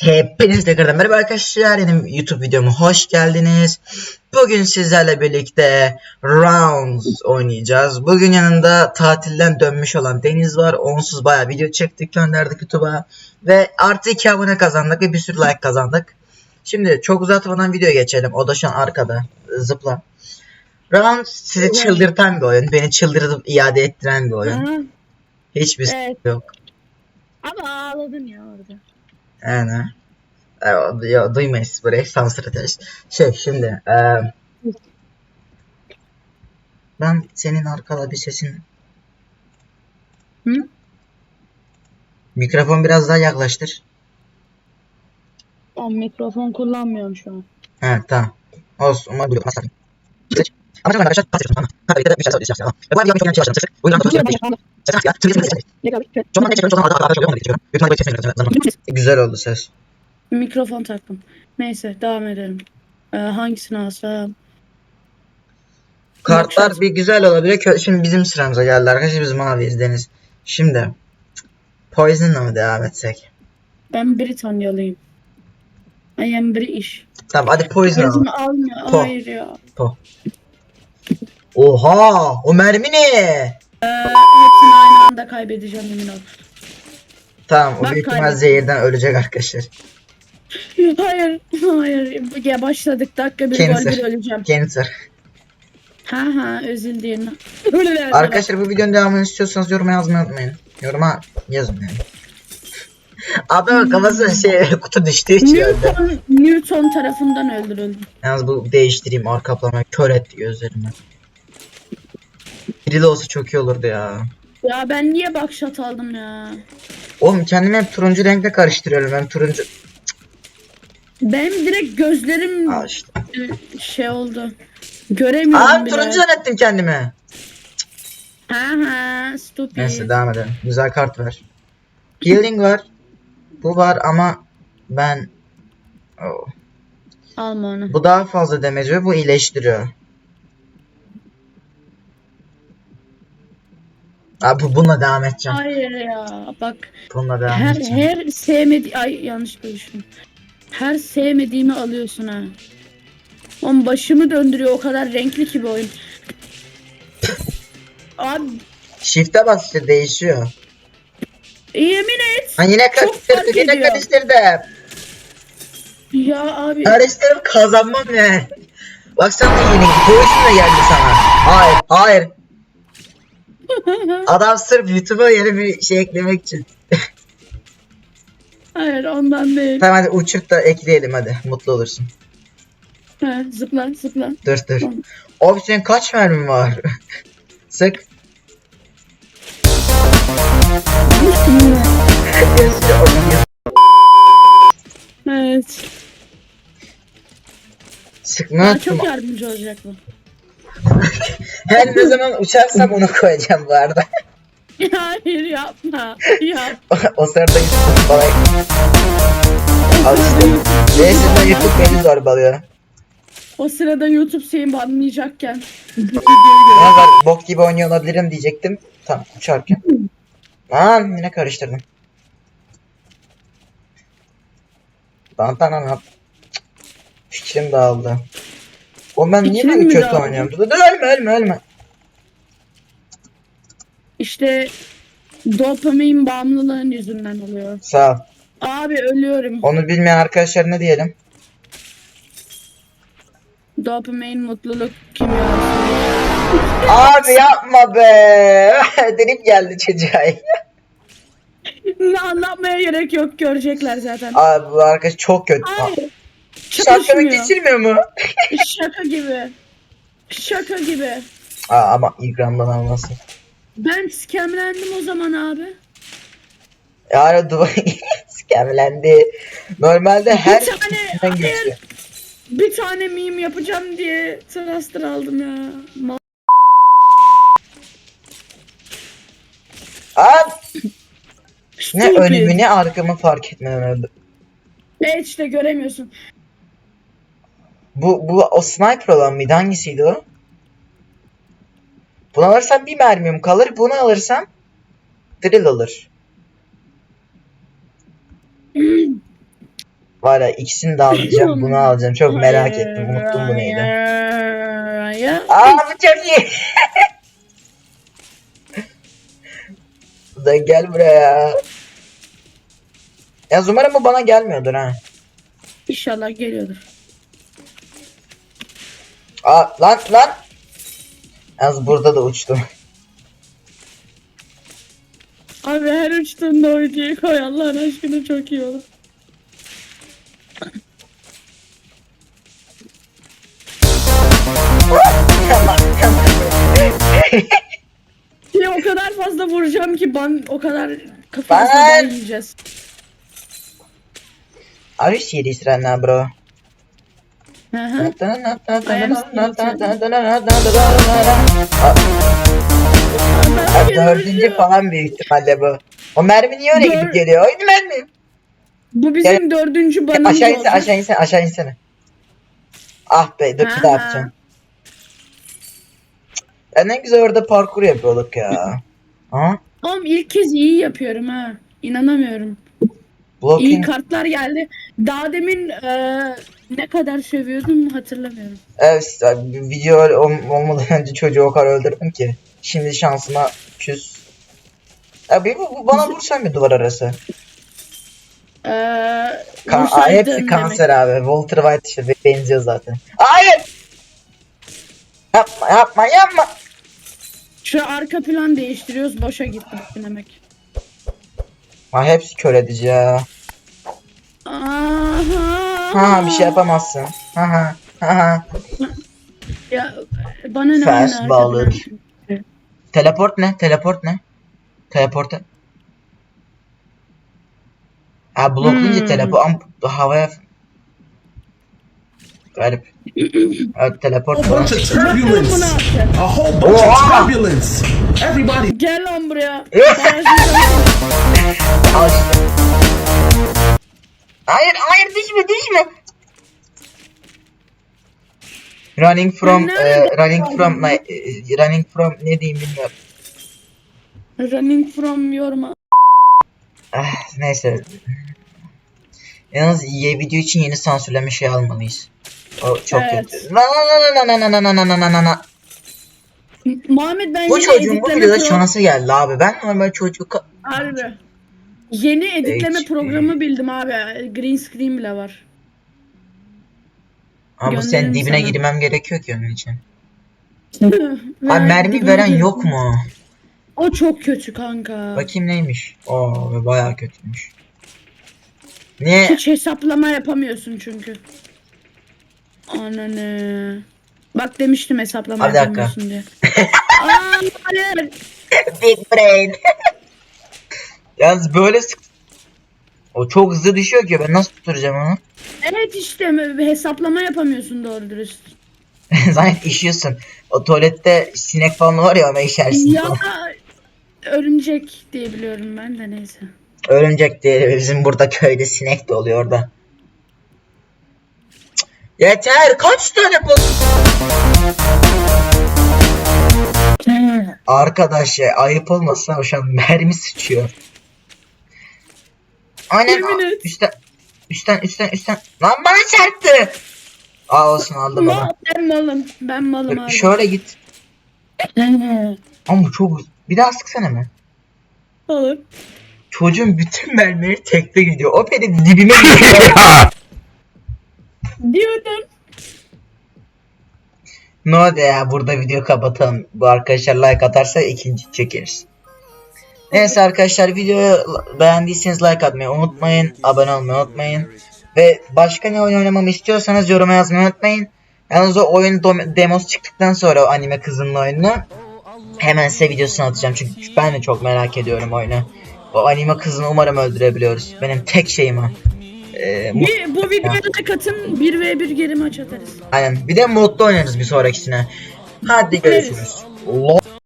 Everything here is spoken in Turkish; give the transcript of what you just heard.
Hepiniz tekrardan merhaba arkadaşlar. Yeni YouTube videoma hoş geldiniz. Bugün sizlerle birlikte Rounds oynayacağız. Bugün yanında tatilden dönmüş olan Deniz var. Onsuz bayağı video çektik gönderdik YouTube'a. Ve artı 2 abone kazandık ve bir sürü like kazandık. Şimdi çok uzatmadan videoya geçelim. O da şu an arkada. Zıpla. Rounds sizi çıldırtan bir oyun. Beni çıldırtıp iade ettiren bir oyun. Hiçbir Evet. yok. ama ağladın ya orada. Yani. Evet, ya, duymayız burayı sansür ederiz. Şey şimdi. eee, ben senin arkada bir sesin. Hı? Mikrofon biraz daha yaklaştır. Ben mikrofon kullanmıyorum şu an. Evet tamam. Olsun. Umarım duyuyorum. Nasıl Ama çok arkadaşlar pas ediyorsun tamam. Hadi bir de bir şey söyleyeceğim ya. Bu arada çok önemli bir şey başladım. Sesli. Oyundan sonra söyleyeyim. Sesini ya. Şimdi sesini sesini. Çok mantıklı çok zaman arkadaş oluyor. Onu geçiyorum. Büyük ihtimalle kesmeyin. Güzel oldu ses. Mikrofon taktım. Neyse devam edelim. Ee, hangisini alsam? Kartlar bir güzel olabilir. Kö- Şimdi bizim sıramıza geldi arkadaşlar. Biz maviyiz Deniz. Şimdi. Poison'la mı devam etsek? Ben Britanyalıyım. I am British. Tamam hadi Poison alalım. Gözümü alma. Po. Hayır ya. Oha! O mermi ne? Hepsini aynı anda kaybedeceğim emin ol. Tamam o Bak büyük ihtimal kaybettim. zehirden ölecek arkadaşlar. hayır. Hayır. Ya başladık. Dakika bir Cancer. gol bir öleceğim. Cancer. Ha ha üzüldüğün. Öyle Arkadaşlar bu videonun devamını istiyorsanız yoruma yazmayı unutmayın. Yoruma yazın yani. Adamın kafasına şey kutu düştüğü için öldü. Newton, Newton tarafından öldürüldü. Yalnız bu değiştireyim arka kaplamayı kör etti gözlerimi. Biri de olsa çok iyi olurdu ya. Ya ben niye bakşat aldım ya? Oğlum kendimi hep turuncu renkle karıştırıyorum ben turuncu. Benim direkt gözlerim Aa işte. e, şey oldu. Göremiyorum Aa bile. turuncu zannettim kendimi. Ha ha stupid. Neyse devam edelim. Güzel kart ver. Healing var. Bu var ama ben Oh. Alma onu. bu daha fazla damage ve bu iyileştiriyor. Abi bu bununla devam edeceğim. Hayır ya bak Bununla devam her edeceğim. her sevmedi ay yanlış konuştum. Her sevmediğimi alıyorsun ha. Oğlum başımı döndürüyor o kadar renkli ki bu oyun. Abi Shift'e bas işte değişiyor. Yemin et. Ha yine Çok fark karıştırdı yine ediyor. karıştırdı. Ya abi Karıştırıp kazanmam yani. Bak sen de yeni Poison da geldi sana. Hayır hayır. Adam sırf YouTube'a yeni bir şey eklemek için. Hayır ondan değil. Tamam hadi uçup da ekleyelim hadi. Mutlu olursun. Ha, zıpla zıpla. Dur dur. Abi senin kaç mermin var? Sık. Evet. Sıkma Bana çok yardımcı olacak bu. Her ne zaman uçarsam onu koyacağım bu arada. Hayır yapma. Yap. o sırada YouTube bana... Al işte. Neyse ben YouTube beni zorbalıyor. O sırada YouTube seni banlayacakken. Ne var bok gibi oynuyor olabilirim diyecektim. Tam uçarken. Lan yine karıştırdım. Lan. Fikrim dağıldı. O ben niye Fikrin böyle mi kötü dağıldı? oynuyorum? Dur dur ölme ölme ölme. İşte dopamin bağımlılığın yüzünden oluyor. Sağ ol. Abi ölüyorum. Onu bilmeyen arkadaşlar ne diyelim? Dopamin mutluluk kimyası. Abi yapma be. Dedim geldi çocuğa. Ne anlatmaya gerek yok görecekler zaten. Abi bu arkadaş çok kötü. Hayır. Şarkını Çalışmıyor. geçirmiyor mu? Şaka gibi. Şaka gibi. Aa, ama İgram'dan almasın. Ben skemlendim o zaman abi. Yani duvar skemlendi. Normalde her Bir tane- şeyden geçiyor. Bir tane meme yapacağım diye thruster aldım ya. Ne Stupid. önümü ne arkamı fark etmeden öldü. Ne işte göremiyorsun. Bu, bu o sniper olan mıydı? Hangisiydi o? Bunu alırsam bir mermim kalır. Bunu alırsam drill olur. Var ya ikisini de alacağım. Bunu alacağım. Çok merak ettim. Unuttum bu neydi. Aa bu çok iyi. Lan gel buraya. Ya umarım bu bana gelmiyordur ha. İnşallah geliyordur. Aa lan lan. Az burada da uçtum. Abi her uçtuğunda o videoyu koy Allah'ın aşkına çok iyi olur. Ya o kadar fazla vuracağım ki ben o kadar kafasına Ben- yiyeceğiz. Are you serious right now bro? Dördüncü falan büyük ihtimalle bu. O mermi niye Dör- gidip geliyor? Oyun mermi. Bu bizim dördüncü banımız Aşağı insene aşağı insene aşağı insene. Ah be dur bir daha Ha. yapacağım. Ya ne güzel orada parkur yapıyorduk ya. Ha? Oğlum ilk kez iyi yapıyorum ha. İnanamıyorum. İyi Blocking. kartlar geldi. Daha demin eee, ne kadar sövüyordum hatırlamıyorum. Evet abi, video olmadan önce çocuğu o kadar öldürdüm ki. Şimdi şansıma küs. Ya bir bu, bu bana vursan bir duvar arası. Eee Ka- Aa, hepsi demek. kanser abi. Walter White işte be- benziyor zaten. Hayır! Yapma yapma yapma. Şu arka plan değiştiriyoruz boşa gitti demek. Ha hepsi kör edici ya. Ha bir şey yapamazsın. Ha ha. Ya bana ne Fast baller. arkadan? Teleport ne? Teleport ne? Teleport. Ha bloklayınca Hmm. teleport am havaya Garip. Evet teleport whole falan. bunch of turbulence. A whole bunch of turbulence. Everybody Gel lan buraya. Al işte. Hayır hayır düşme düşme. Running from e, running from my e, running from ne diyeyim bilmiyorum. Running from yorma. Ah, neyse. Yalnız ye video için yeni sansürleme şey almalıyız. O çok Evet. kötü. Na na na na na na na na na na na. Muhammed ben Bu çocuğun bu editleme videoda pro- şansı geldi abi. Ben normal çocuk Harbi. Yeni editleme HP. programı bildim abi. Green screen bile var. ama sen Gönderirim dibine sana. girmem gerekiyor ki onun için. Ve Abi mermi veren yok mu? O çok kötü kanka. Bakayım neymiş. Oo bayağı kötüymüş. Niye? Hiç hesaplama yapamıyorsun çünkü. Ananı. Bak demiştim hesaplama Bir dakika. yapamıyorsun diye. Aa, hayır. Big brain. Yalnız böyle sık... O çok hızlı düşüyor ki ben nasıl tutturacağım onu? Evet işte hesaplama yapamıyorsun doğru dürüst. Zaten işiyorsun. O tuvalette sinek falan var ya ona işersin. Ya örümcek diye biliyorum ben de neyse. Örümcek diye bizim burada köyde sinek de oluyor orada. Yeter kaç tane? Arkadaş ya ayıp olmasın şu an mermi sıçıyor. Aynen Yemin et. üstten üstten üstten üstten lan bana çarptı. Aa olsun aldı bana. Ben malım. Ben malım abi. Şöyle git. Ama çok bir daha sıksana mı? Olur. Çocuğun bütün mermileri tekte gidiyor. O benim dibime gidiyor. Diyordun. no de ya burada video kapatalım. Bu arkadaşlar like atarsa ikinci çekeriz. Neyse arkadaşlar videoyu beğendiyseniz like atmayı unutmayın. Abone olmayı unutmayın. Ve başka ne oyun oynamamı istiyorsanız yoruma yazmayı unutmayın. Yalnız o oyun demos çıktıktan sonra o anime kızının oyununu hemen size videosunu atacağım. Çünkü ben de çok merak ediyorum oyunu. O anime kızını umarım öldürebiliyoruz. Benim tek şeyim o. Ee, Bir, bu videoya da katın 1v1 geri maç atarız. Aynen. Bir de modda oynarız bir sonrakisine. Hadi görüşürüz. Lo-